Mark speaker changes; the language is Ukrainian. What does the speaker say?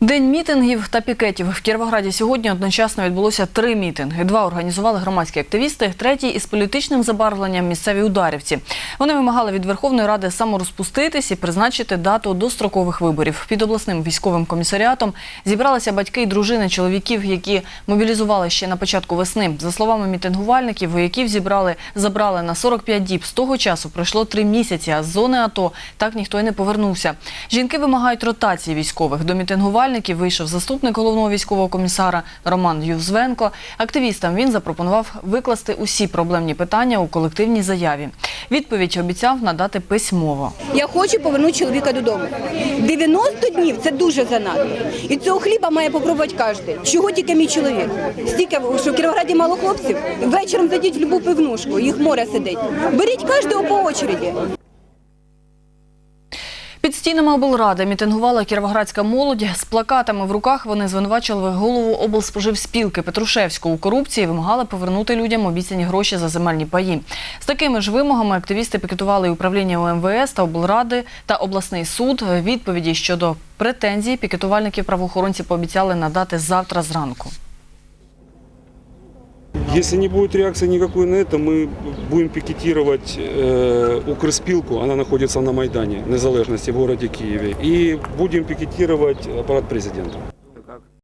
Speaker 1: День мітингів та пікетів в Кіровограді сьогодні одночасно відбулося три мітинги. Два організували громадські активісти, третій із політичним забарвленням місцеві ударівці. Вони вимагали від Верховної Ради саморозпуститись і призначити дату дострокових виборів. Під обласним військовим комісаріатом зібралися батьки і дружини чоловіків, які мобілізували ще на початку весни. За словами мітингувальників, вояків зібрали забрали на 45 діб. З того часу пройшло три місяці. А з зони АТО так ніхто й не повернувся. Жінки вимагають ротації військових. До мітингувальників вийшов заступник головного військового комісара Роман Юзвенко. Активістам він запропонував викласти усі проблемні питання у колективній заяві. Відповідь обіцяв надати письмово.
Speaker 2: Я хочу повернути чоловіка додому. 90 днів це дуже занадто. І цього хліба має попробувати кожен. Чого тільки мій чоловік? Стільки, що в Кіровограді мало хлопців. Вечором зайдіть в любу пивнушку, їх море сидить. Беріть кожного по очереді.
Speaker 1: Під стінами облради мітингувала кіровоградська молодь. З плакатами в руках вони звинувачували голову облспоживспілки Петрушевську у корупції. і Вимагали повернути людям обіцяні гроші за земельні паї. З такими ж вимогами активісти пікетували і управління УМВС та облради та обласний суд. Відповіді щодо претензій пікетувальників правоохоронці пообіцяли надати завтра зранку.
Speaker 3: Если не будет реакции никакой на это, мы будем пикетировать э, Укрспилку, она находится на Майдане Незалежности в городе Киеве, и будем пикетировать аппарат президента.